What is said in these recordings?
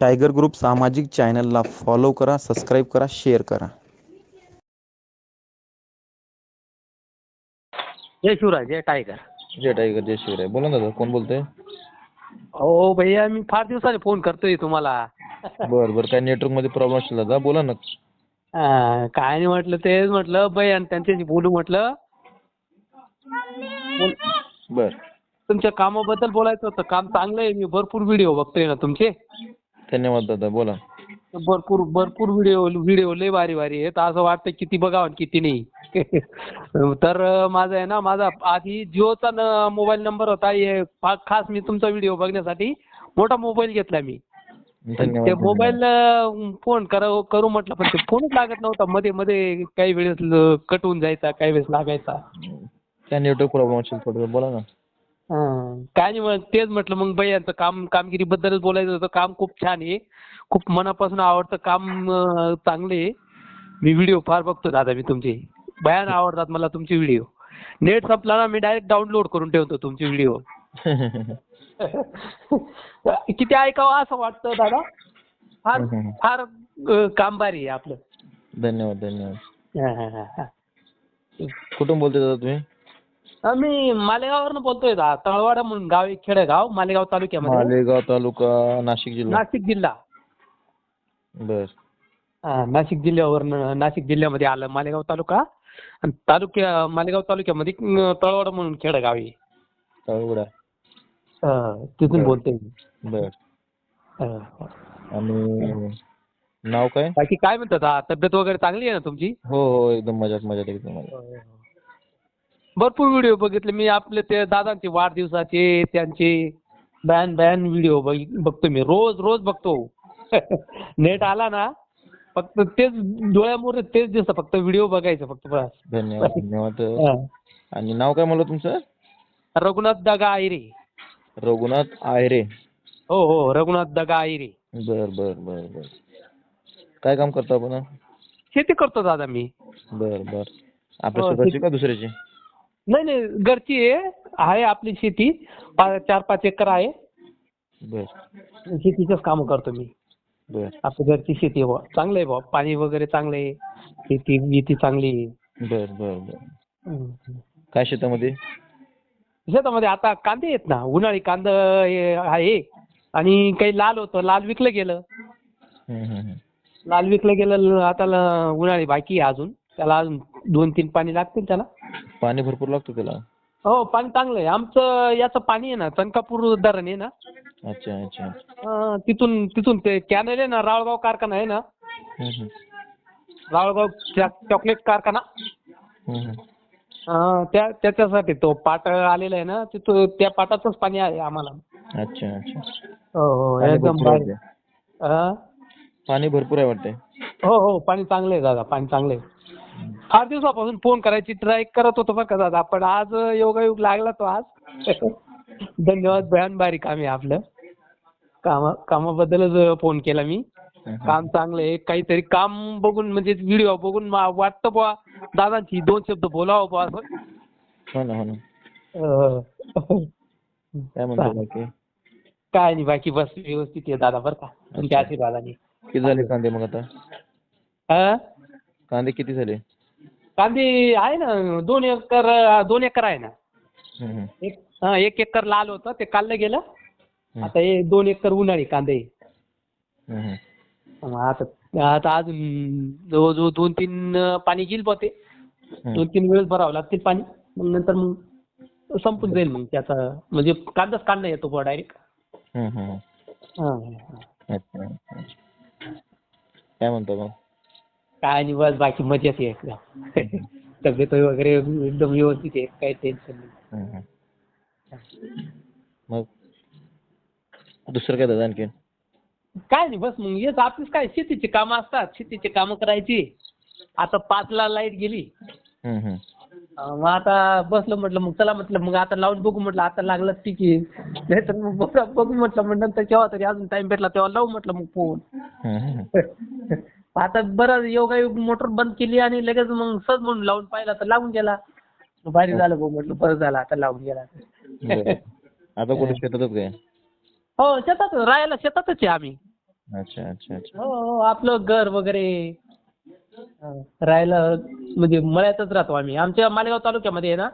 Tiger group सामाजिक चॅनलला follow करा सबस्क्राईब करा शेअर करा. जय शिवराज जय टायगर. जय टायगर जय शिवराय. बोला ना दादा कोण बोलतंय? हो भैया मी फार दिवसाने फोन करतोय तुम्हाला. बर बर. काय नेटवर्कमध्ये प्रॉब्लेम असेल दादा बोला ना. अं, काय नाही म्हटलं तेच म्हटलं भैया त्यांच्याशी बोलू म्हटलं. बोल- बर. तुमच्या कामाबद्दल बोलायचं होतं. काम चांगलं आहे मी भरपूर व्हिडिओ बघतोय ना तुमचे. धन्यवाद दादा बोला. भरपूर भरपूर व्हिडिओ व्हिडिओ लय भारी भारी आहेत. असं वाटतं किती बघावं आणि किती नाही. तर माझा आहे ना माझा आधी जिओचा न मोबाईल नंबर होता. हे फा- खास मी तुमचा व्हिडिओ बघण्यासाठी मोठा मोबाईल घेतला मी. धन्यवाद ते. मोबाईल फोन करू करू म्हटलं पण ते फोनच लागत नव्हता. मध्ये मध्ये काही वेळेस ल- कट होऊन जायचा काही वेळेस लागायचा. काय नेटवर्क प्रॉब्लेम असेल थोडं बोला ना. काय नाही मग तेच म्हटलं मग बाई यांचं काम कामगिरीबद्दलच बोलायचं होतं. काम खूप छान आहे. खूप मनापासून आवडतं काम चांगले आहे. मी व्हिडिओ फार बघतो दादा मी तुमचे. भयान आवडतात मला तुमचे व्हिडिओ. नेट संपला ना मी डायरेक्ट डाउनलोड करून ठेवतो तुमचे व्हिडिओ. किती ऐकावं असं वाटतं दादा? फार. फार काम भारी आहे आपलं. धन्यवाद धन्यवाद. कुठून बोलतोय दादा तुम्ही? मी मालेगाववरनं बोलतोय दा तळवाडा म्हणून गाव एक खेडेगाव मालेगाव तालुक्यामध्ये. मालेगाव तालुका नाशिक जिल्हा. नाशिक जिल्हा. बर. हा, नाशिक जिल्ह्यावरनं नाशिक जिल्ह्यामध्ये आलं मालेगाव तालुका. आणि तालुक्या मालेगाव तालुक्यामध्ये अं, तळवाडा म्हणून खेडेगाव आहे. तळगुडा हं, तिथून बरं. बोलतोय मी. बर. हं. आणि नाव काय? बाकी काय म्हणतात? हा, तब्येत वगैरे चांगली आहे ना तुमची? हो हो एकदम मजात मजात एकदम मजात भरपूर व्हिडिओ बघितले. मी आपले ते दादांचे वाढदिवसाचे त्यांचे बॅन बॅन व्हिडिओ बघतो मी. रोज रोज बघतो. नेट आला ना फक्त तेच डोळ्यामोर तेच दिसतं. फक्त व्हिडिओ बघायचं फक्त बस. धन्यवाद धन्यवाद. आणि नाव काय म्हणलं तुमचं? रघुनाथ दगा आयरे. रघुनाथ आहेरे हो हो रघुनाथ दगा आयरे. बर बर बर बर. काय काम करता आपण? शेती करतो दादा मी. बर बर. आपल्या हो, स्वतःची. का दुसऱ्याची? नाही नाही घरची आहे आहे आपली शेती पा- चार पाच एकर आहे. बर. शेतीचंच काम करतो मी. बर. आपली घरची शेती आहे बुवा चांगलं आहे बुवा पाणी वगैरे चांगलं आहे. शेती बीती चांगली आहे. बर बर बर. हम्म. काय शेतामध्ये? शेतामध्ये आता कांदे आहेत ना. उन्हाळी कांदा हे आहे. आणि काही लाल होतं. लाल विकलं गेलं. हम्म, हम्म, हम्म. लाल विकलं गेलं आता ल- उन्हाळी बाकी आहे अजून. त्याला अजून दोन तीन पाणी लागतील त्याला. पाणी भरपूर लागतं त्याला? हो पाणी चांगलं आहे. आमचं याचं पाणी आहे ना चनकापूर धरण आहे ना. अच्छा अच्छा. अं, तिथून तिथून ते कॅनल आहे ना राळगाव कारखाना आहे ना. हम्म, हम्म. राळगाव चा- चॉकलेट कारखाना. हम्म, हम्म. अं, त्या त्याच्यासाठी तो पाट आलेला आहे ना तिथं त्या पाटाचंच पाणी आहे आम्हाला. अच्छा अच्छा. हो हो पाणी एकदम भरपूर आहे. भारी. वाटते. अं? पाणी भरपूर आहे वाटते हो हो पाणी चांगलं आहे दादा पाणी चांगलं आहे. फार दिवसापासून फोन करायची ट्राय करत होतो बरं का दादा. पण आज योगायोग लागला तो आज. धन्यवाद भयान भारी काम आहे आपलं. कामा कामाबद्दलच फोन केला मी. काम चांगलं आहे. काहीतरी काम बघून म्हणजे व्हिडिओ बघून मा- वाटतं बुवा दादांची दोन शब्द बोलावं बुवा असं. हो ना हो ना. अं, काय म्हणतो बाकी? काय नाही बाकी बस व्यवस्थित आहे दादा बरं का. तुमच्या आशीर्वादाने. किती झाले कांदे मग आता? अं? कांदे किती झाले? कांदे आहे ना दोन एकर दोन एकर आहे ना. एक हा, एक एकर लाल होतं ते काढलं गेलं. आता हे दोन एकर उन्हाळी कांदे. आता आता अजून जवळजवळ दोन तीन पाणी घेईल बा ते. दोन तीन वेळेस भरावं लागतील पाणी. मग नंतर मग संपून जाईल मग त्याचा म्हणजे कांदाच काढणं येतो डायरेक्ट. काय म्हणतो मग? काय नाही बस बाकी मजेत आहे एकदम. तब्येत वगैरे एकदम व्यवस्थित आहे काही टेन्शन नाही. हम्म. मग दुसरं काय दादा आणखी काय नाही बस मग हेच आपलीच काय शेतीची कामं असतात शेतीची कामं करायची. आता पाचला लाइट गेली. हम्म, हम्म. अं, मग आता बसलो म्हटलं मग चला म्हटलं मग आता लावून बघू म्हटलं आता लागलं ठीक आहे. नाही तर मग बघू बघू म्हटलं मग नंतर केव्हा तरी अजून टाइम भेटला तेव्हा लावू म्हटलं मग फोन हम्म, हम्म. आता बरं योगायोग मोटर बंद केली आणि लगेच मग सहज म्हणून लावून पाहिला तर लागून गेला. भारी झालं भाऊ म्हटलं बरं झालं आता लावून गेला. आता कुठे शेतातच काय? हो शेतात राहायला शेतातच आहे आम्ही. अच्छा अच्छा अच्छा. हो हो आपलं घर वगैरे. राहायला म्हणजे मळ्यातच राहतो आम्ही. आमच्या मालेगाव तालुक्यामध्ये आहे ना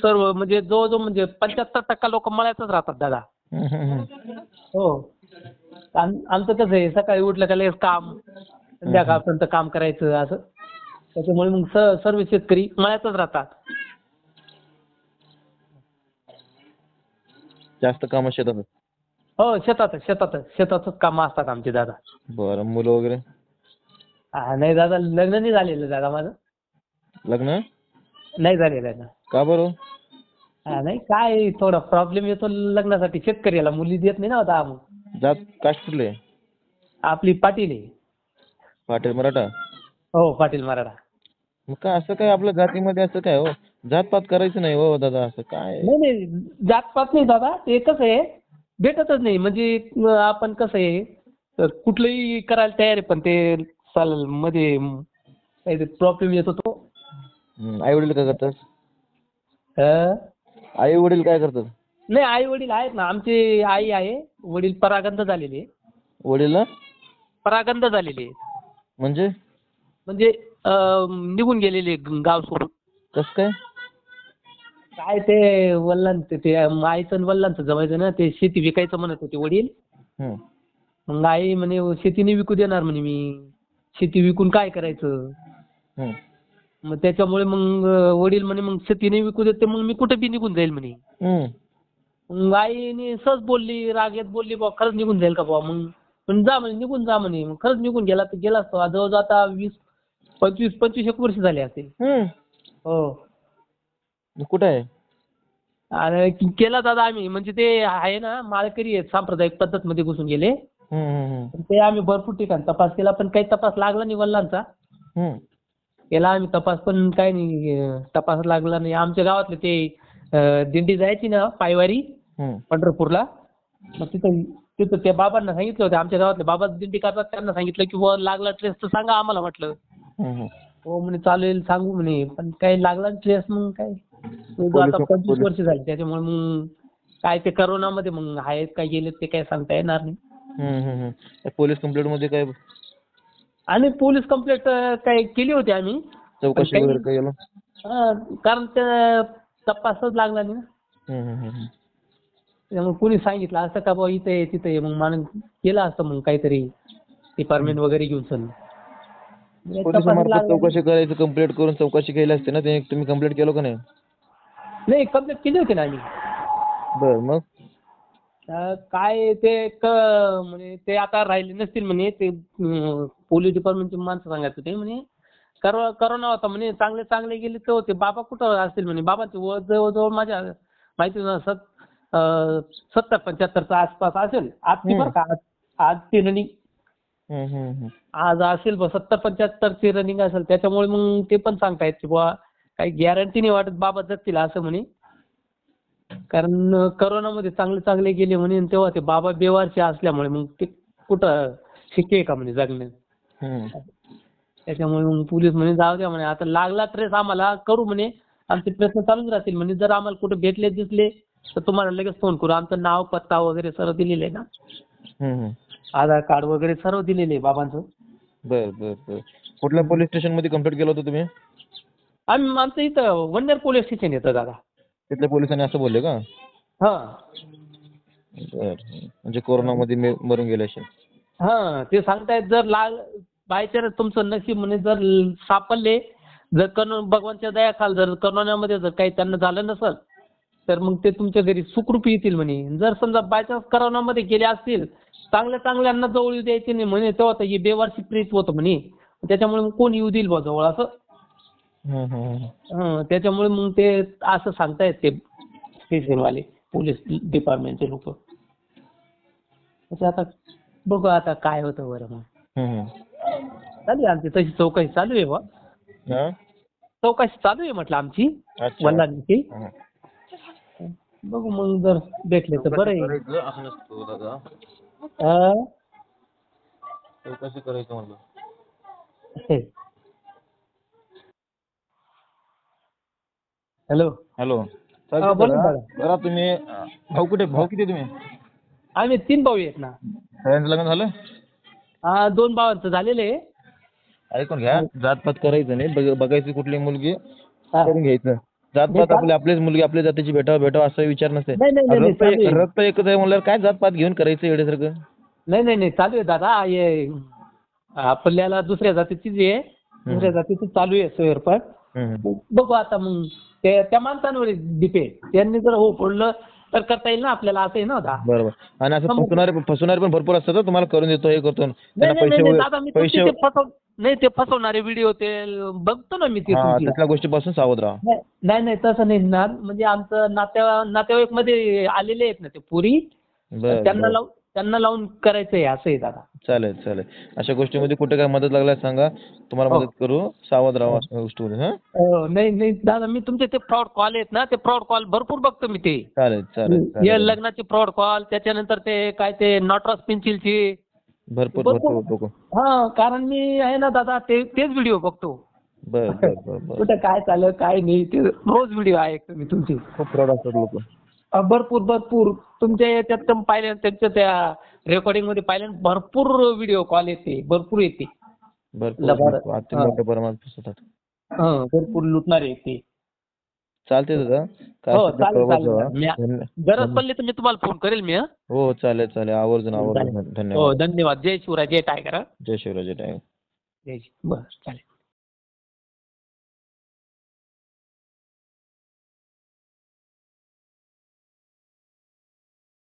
सर्व म्हणजे जवळजवळ म्हणजे पंच्याहत्तर टक्का लोक मळ्यातच राहतात दादा. हो. आम- आमचं कसं आहे सकाळी उठलं का लगेच काम. संध्याकाळपर्यंत काम करायचं असं. त्याच्यामुळे मग स सर्व शेतकरी मळ्यातच राहतात. जास्त काम शेतात हो शेतातच शेतातच शेतातच कामं असतात आमचे दादा. बरं मुलं वगैरे? हा, नाही दादा लग्न नाही झालेलं दादा माझं. लग्न? नाही झालेलं आहे ना. का बरं? हा, नाही काय थोडा प्रॉब्लेम येतो लग्नासाठी. शेतकऱ्याला मुली देत नाही ना आता जात कुठले आपली पाटील आहे. पाटील मराठा? हो पाटील मराठा. मग काय असं काय आपल्या जातीमध्ये असं काय हो? जातपात करायचं नाही हो दादा असं काय? नाही नाही जातपात नाही दादा ते कसं आहे भेटतच नाही. म्हणजे अं, आपण कसं आहे अं, कुठलंही करायला तयार आहे पण ते चालेल मध्ये प्रॉब्लेम येतो तो आई वडील काय करतात? अं, आई वडील काय करतात? नाही आई वडील आहेत ना आमची आई आहे वडील परागंद झालेले. आहे. वडील? परागंद झालेले. आहे. म्हणजे? म्हणजे अं, निघून गेलेले गाव सोडून. कस काय? काय ते वडिलांचं ते आईचं आणि वडिलांचं जमायचं ना ते शेती विकायचं म्हणत होते वडील. हम्म. मग आई म्हणे शेती नाही विकू देणार म्हणे मी. शेती विकून काय करायचं? हम्म. मग त्याच्यामुळे मग अं, वडील म्हणे मग शेती नाही विकू देते मग मी कुठे बी निघून जाईल म्हणे. हम्म. मग आईने सहज बोलली रागेत बोलली बा खरंच निघून जाईल का बा मग? पण जा म्हणे निघून जा म्हणे. मग खरंच निघून गेला तर गेलाच तो जवळजवळ आता वीस पंचवीस पंचवीस एक वर्ष झाले असतील हम्म. हो. कुठं आहे? आणि के- केला दादा आम्ही. म्हणजे ते आहे ना माळकरी आहेत सांप्रदायिक पद्धत मध्ये घुसून गेले. हम्म, हम्म, पण ते आम्ही भरपूर ठिकाणी तपास केला पण काही तपास लागला नाही वडिलांचा. हम्म. केला आम्ही तपास पण काही नाही अं, तपास लागला नाही. आमच्या गावातले ते अं, दिंडी जायची ना पायवारी हम्म. पंढरपूरला. मग तिथं तिथं त्या बाबांना सांगितलं होतं आमच्या गावातले बाबा दिंडी करतात त्यांना सांगितलं की बुवा लागला ट्रेस तर सांगा आम्हाला म्हटलं. हो म्हणे चालेल सांगू म्हणे पण काही लागला ट्रेस मग काय? तो आता पंचवीस वर्ष झाली त्याच्यामुळे मग काय ते करोनामध्ये मग आहेत काय गेलेत ते काय सांगता येणार नाही. पोलीस कंप्लेंटमध्ये काय आणि पोलीस कंप्लेंट काय केली होती आम्ही. चौकशी वगैरे कारण तपासच लागला नाही ना. त्यामुळे कुणी सांगितलं असं का बुवा इथे आहे, तिथे आहे. मग माणूस केलं असतं मग काहीतरी डिपार्टमेंट वगैरे घेऊन पोलिसांमार्फत चौकशी करायचं कंप्लेंट करून चौकशी केली असते ना ते तुम्ही कंप्लेंट केलं का नाही? नाही कंप्लेंट केली होती ना आम्ही. बर मग? काय ते क म्हणे ते आता राहिले नसतील म्हणे ते पोलीस डिपार्टमेंटचे माणसं सांगायचं ते म्हणे. करो करोना होता म्हणे चांगले चांगले गेले तर होते. बाबा कुठं असतील म्हणे? बाबाचे वय जवळजवळ माझ्या माहिती सत सत्तर पंच्याहत्तरच्या आसपास असेल. आज बरं का आज आज ती रनिंग. आज असेल बा सत्तर पंच्याहत्तरची रनिंग असेल त्याच्यामुळे मग ते पण सांगतायत की बुवा काही गॅरंटी नाही वाटत बाबा जगतील असं म्हणे. कारण करोनामध्ये चांगले चांगले गेले म्हणे आणि तेव्हा ते बाबा बेवारचे असल्यामुळे मग ते कुठं आहे का म्हणे जगणं हम्म. त्याच्यामुळे मग पोलीस म्हणे जाऊ द्या म्हणे आता लागला ट्रेस आम्हाला करू म्हणे. आमचे प्रयत्न चालूच राहतील म्हणजे जर आम्हाला कुठे भेटले दिसले तर तुम्हाला लगेच फोन करू. आमचं नाव पत्ता वगैरे सर्व दिलेलं आहे ना. आधार कार्ड वगैरे सर्व दिलेलं आहे बाबांचं. बर बर बर. कुठल्या पोलीस स्टेशनमध्ये कंप्लेंट केलं होतं तुम्ही? आम्ही आमचं इथं वन्नेर पोलीस स्टेशन येतं दादा. तिथल्या पोलिसांनी असं बोलले का? हां. बर म्हणजे कोरोनामध्ये मरून गेले असेल. हा ते सांगतायत जर लाग बायचान्स तुमचं नशीब म्हणजे जर सापडले जर करो भगवानच्या दयाखाल जर करोनामध्ये जर काही त्यांना झालं नसेल तर मग ते तुमच्या घरी सुखरूप येतील म्हणे जर समजा बायचान्स करोनामध्ये गेले असतील चांगल्या चांगल्यांना जवळ येऊ द्यायचे नाही म्हणे तेव्हा तर हे बेवारशी प्रीत होतं म्हणे त्याच्यामुळे मग कोण येऊ देईल बा जवळ असं. हं, त्याच्यामुळे मग ते असं सांगतायत ते स्टेशनवाले पोलीस डिपार्टमेंटचे लोक आता बघू आता काय होतं बरं मग. चालू आहे आमची तशी चौकशी चालू आहे बा हा? चौकशी चालू आहे म्हटलं आमची. वडिलांची. बघू मग जर भेटले तर बरं आहे. करायचं? असं नसतं दादा? चौकशी करायचं म्हणलं? हॅलो. हॅलो. हा, बोला ना दादा. बरं तुम्ही अं, भाऊ कुठे? भाऊ किती तुम्ही? आम्ही तीन भाऊ आहेत ना. सगळ्यांचं लग्न झालं? हा दोन भावांचं झालेलं आहे. ऐकून घ्या. जातपात करायचं नाही. बघ- बघायची कुठली मुलगी हा. करून घ्यायचं. जातपात आपली आपलीच मुलगी आपल्या जातीची भेटावं भेटावं असा विचार नसते. नाही नाही नाही नाही, रक्त एक-. रक्त एकच आहे म्हणल्यावर काय जातपात घेऊन करायचं येण्यासारखं नाही नाही नाही चालू आहे दादा. हे आपल्याला दुसऱ्या जातीची जी आहे दुसऱ्या जातीचं चालू आहे सोयर पण हम्म. बघू आता मग. ते त्या माणसांवर डिपेंड त्यांनी जर हो पडलं तर करता येईल ना आपल्याला असं आहे ना दादा बरोबर. आणि असं फसवणारे फसवणारे पण भरपूर असतात हं. तुम्हाला करून देतो हे करतो. नाही त्यांना नाही, नाही नाही, पैसे दादा मी तुमचे पैसे ते फसव नाही ते फसवणारे व्हिडिओ ते बघतो ना मी ते हा तुमचे. तसल्या गोष्टीपासून सावध राहा नाही नाही नाही, तसं नाही. ना म्हणजे आमचं नात्या नातेवाईकमध्ये आलेले आहेत ना ते पुरी. बरं त्यांना बरं. लावून त्यांना लावून करायचं आहे असं आहे दादा. चालेल चालेल. अशा गोष्टीमध्ये कुठे काय मदत लागल्यास सांगा. तुम्हाला हो. मदत करू. सावध राहा अशा गोष्टीमध्ये हा? अं, नाही नाही दादा मी तुमचे ते फ्रॉड कॉल आहेत ना ते फ्रॉड कॉल भरपूर बघतो मी ते. चालेल चालेल हे चालेल. लग्नाचे फ्रॉड कॉल त्याच्यानंतर ते काय ते नॉटरॉस पेन्सिलचे भरपूर भरपूर. भरपूर बघू. हा कारण मी आहे ना दादा ते तेच व्हिडिओ बघतो. बर बर बर बर. कुठं काय चाललं काय नाही ते रोज व्हिडिओ ऐकतो मी तुमचे. खूप फ्रॉड असतात लोक. भरपूर भरपूर. तुमच्या याच्यात पण पाहिल्या त्यांच्या त्या रेकॉर्डिंगमध्ये पाहिल्या भरपूर व्हिडिओ कॉल येते भरपूर येते. भरपूर. भरपूर. अति. मोठ्या प्रमाणात फसवतात भरपूर लुटणारे येते चालते दादा. हो, चालेल, गरज पडली तर मी तुम्हाला फोन करेल मी हं? चालेल चालेल. आवर्जून आवर्जून. चालेल. हो धन्यवाद. धन्यवाद जय शिवराय जय टायगर. जय शिवराज जय टायगर. जय बरं चालेल.